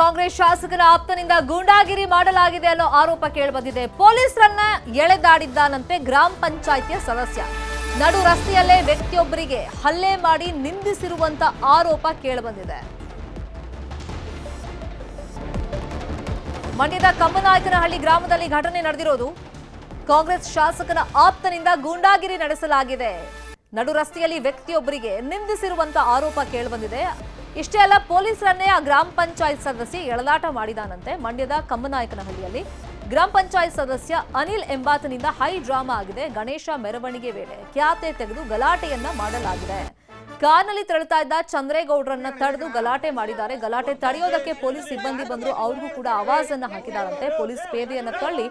ಕಾಂಗ್ರೆಸ್ ಶಾಸಕರ ಆಪ್ತನಿಂದ ಗೂಂಡಾಗಿರಿ ಮಾಡಲಾಗಿದೆ ಅನ್ನೋ ಆರೋಪ ಕೇಳಿಬಂದಿದೆ. ಪೊಲೀಸರನ್ನ ಎಳೆದಾಡಿದ್ದಾನಂತೆ ಗ್ರಾಮ ಪಂಚಾಯಿತಿಯ ಸದಸ್ಯ. ನಡು ರಸ್ತೆಯಲ್ಲೇ ವ್ಯಕ್ತಿಯೊಬ್ಬರಿಗೆ ಹಲ್ಲೆ ಮಾಡಿ ನಿಂದಿಸಿರುವಂತ ಆರೋಪ ಕೇಳಿಬಂದಿದೆ. ಮಂಡ್ಯದ ಕಮ್ಮನಾಯಕನಹಳ್ಳಿ ಗ್ರಾಮದಲ್ಲಿ ಘಟನೆ ನಡೆದಿರೋದು ಕಾಂಗ್ರೆಸ್ ಶಾಸಕನ ಆಪ್ತನಿಂದ ಗೂಂಡಾಗಿರಿ ನಡೆಸಲಾಗಿದೆ. ನಡು ರಸ್ತೆಯಲ್ಲಿ ವ್ಯಕ್ತಿಯೊಬ್ಬರಿಗೆ ನಿಂದಿಸಿರುವಂತ ಆರೋಪ ಕೇಳಿಬಂದಿದೆ. ಇಷ್ಟೇ ಅಲ್ಲ, ಪೊಲೀಸರನ್ನೇ ಆ ಗ್ರಾಮ ಪಂಚಾಯತ್ ಸದಸ್ಯ ಎಳದಾಟ ಮಾಡಿದಾನಂತೆ. ಮಂಡ್ಯದ ಕಮ್ಮನಾಯಕನಹಳ್ಳಿಯಲ್ಲಿ ಗ್ರಾಮ ಪಂಚಾಯತ್ ಸದಸ್ಯ ಅನಿಲ್ ಎಂಬಾತನಿಂದ ಹೈ ಡ್ರಾಮಾ ಆಗಿದೆ. ಗಣೇಶ ಮೆರವಣಿಗೆ ವೇಳೆ ಖ್ಯಾತೆ ತೆಗೆದು ಗಲಾಟೆಯನ್ನ ಮಾಡಲಾಗಿದೆ. ಕಾರ್ನಲ್ಲಿ ತೆರಳುತ್ತಾ ಇದ್ದ ಚಂದ್ರೇಗೌಡರನ್ನ ತಡೆದು ಗಲಾಟೆ ಮಾಡಿದ್ದಾರೆ. ಗಲಾಟೆ ತಡೆಯೋದಕ್ಕೆ ಪೊಲೀಸ್ ಸಿಬ್ಬಂದಿ ಬಂದರು. ಅವ್ರಿಗೂ ಕೂಡ ಆವಾಜನ್ನ ಹಾಕಿದಾರಂತೆ. ಪೊಲೀಸ್ ಪೇದೆಯನ್ನ ತಳ್ಳಿ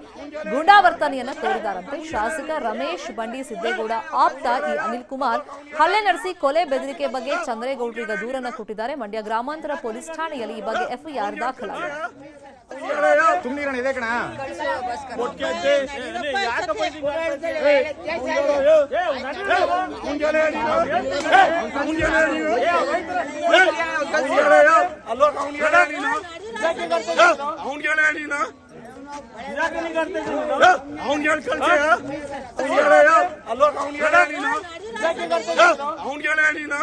ಗೂಂಡಾವರ್ತನೆಯನ್ನ ತೋರಿದಾರಂತೆ. ಶಾಸಕ ರಮೇಶ್ ಬಂಡಿ ಸಿದ್ದೇಗೌಡ ಆಪ್ತ ಈ ಅನಿಲ್ ಕುಮಾರ್ ಹಲ್ಲೆ ನಡೆಸಿ ಕೊಲೆ ಬೆದರಿಕೆ ಬಗ್ಗೆ ಚಂದ್ರೇಗೌಡರಿಗೆ ದೂರನ್ನ ಕೊಟ್ಟಿದ್ದಾರೆ. ಮಂಡ್ಯ ಗ್ರಾಮಾಂತರ ಪೊಲೀಸ್ ಠಾಣೆಯಲ್ಲಿ ಈ ಬಗ್ಗೆ ಎಫ್ಐಆರ್ ದಾಖಲಾಗಿದೆ. ಸುಮ್ನಿರಣ ಇದೆ ಕಣ ಅವ್ನ್ ಹೇಳಿ ಕಳ್ಸಿ ಅಲ್ಲೋ ಅವ್ನ್ ಹೇಳ ನೀನು ಅವ್ನ್ ಹೇಳ ನೀನು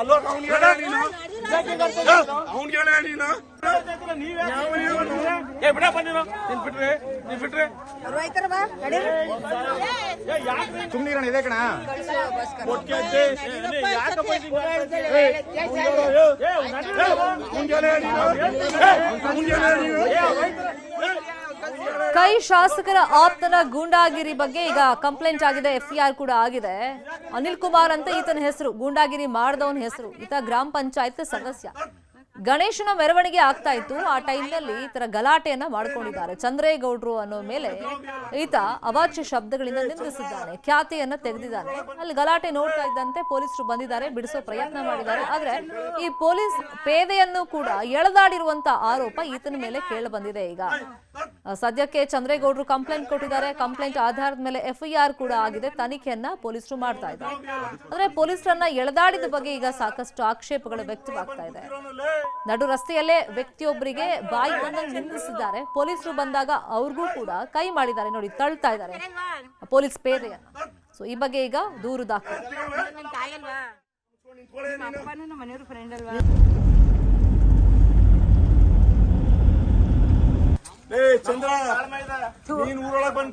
ಅಲ್ಲೋ ಅವ್ನ್ ಹೇಳ ನೀನು ಅವ್ನ್ ಹೇಳ ನೀನು ಏ ಬಿಡಪ್ಪ ನೀನು ನೀನ್ ಬಿಟ್ರೆ ನೀನ್ ಬಿಟ್ರೆ ಸುಮ್ನಿರಣ ಇದೆ ಕಣ ಯಾಕಪ್ಪ ಕೈ ಶಾಸಕರ ಆಪ್ತನ ಗೂಂಡಾಗಿರಿ ಬಗ್ಗೆ ಈಗ ಕಂಪ್ಲೇಂಟ್ ಆಗಿದೆ, ಎಫ್ಐಆರ್ ಕೂಡ ಆಗಿದೆ. ಅನಿಲ್ ಕುಮಾರ್ ಅಂತ ಈತನ ಹೆಸರು, ಗೂಂಡಾಗಿರಿ ಮಾಡಿದವನ ಹೆಸರು, ಈತ ಗ್ರಾಮ ಪಂಚಾಯತ್ ಸದಸ್ಯ. ಗಣೇಶನ ಮೆರವಣಿಗೆ ಆಗ್ತಾ ಇತ್ತು. ಆ ಟೈಮ್ನಲ್ಲಿ ಈ ತರ ಗಲಾಟೆಯನ್ನ ಮಾಡ್ಕೊಂಡಿದ್ದಾರೆ. ಚಂದ್ರೇಗೌಡ್ರು ಅನ್ನೋ ಮೇಲೆ ಈತ ಅವಾಚ್ಯ ಶಬ್ದಗಳಿಂದ ನಿಂದಿಸಿದ್ದಾನೆ ಖ್ಯಾತಿಯನ್ನ ತೆಗೆದಿದ್ದಾನೆ. ಅಲ್ಲಿ ಗಲಾಟೆ ನೋಡ್ತಾ ಇದ್ದಂತೆ ಪೊಲೀಸರು ಬಂದಿದ್ದಾರೆ. ಬಿಡಿಸೋ ಪ್ರಯತ್ನ ಮಾಡಿದ್ದಾರೆ. ಆದ್ರೆ ಈ ಪೊಲೀಸ್ ಪೇದೆಯನ್ನು ಕೂಡ ಎಳೆದಾಡಿರುವಂತ ಆರೋಪ ಈತನ ಮೇಲೆ ಕೇಳ ಬಂದಿದೆ ಈಗ. ಸದ್ಯಕ್ಕೆ ಚಂದ್ರೇಗೌಡರು ಕಂಪ್ಲೇಂಟ್ ಕೊಟ್ಟಿದ್ದಾರೆ. ಕಂಪ್ಲೇಂಟ್ ಆಧಾರದ ಮೇಲೆ ಎಫ್ಐಆರ್ ಕೂಡ ಆಗಿದೆ. ತನಿಖೆಯನ್ನ ಪೊಲೀಸರು ಮಾಡ್ತಾ ಇದ್ದಾರೆ. ಅಂದ್ರೆ ಪೊಲೀಸರನ್ನ ಎಳೆದಾಡಿದ ಬಗ್ಗೆ ಈಗ ಸಾಕಷ್ಟು ಆಕ್ಷೇಪಗಳು ವ್ಯಕ್ತವಾಗ್ತಾ ಇದೆ. ನಡು ರಸ್ತೆಯಲ್ಲೇ ವ್ಯಕ್ತಿಯೊಬ್ಬರಿಗೆ ಬಾಯಿ ಬಂದಂಗೆ ನಿಲ್ಲಿಸಿದ್ದಾರೆ. ಪೊಲೀಸರು ಬಂದಾಗ ಅವ್ರಿಗೂ ಕೂಡ ಕೈ ಮಾಡಿದ್ದಾರೆ. ನೋಡಿ, ತಳ್ತಾ ಇದ್ದಾರೆ. ಪೊಲೀಸ್ ಪೇದೆಯನ್ನ. ಸೊ ಈ ಬಗ್ಗೆ ಈಗ ದೂರು ದಾಖಲೆ. ಚಂದ್ರ, ನೀನ್ ಊರೊಳಗ್ ಬಂದ್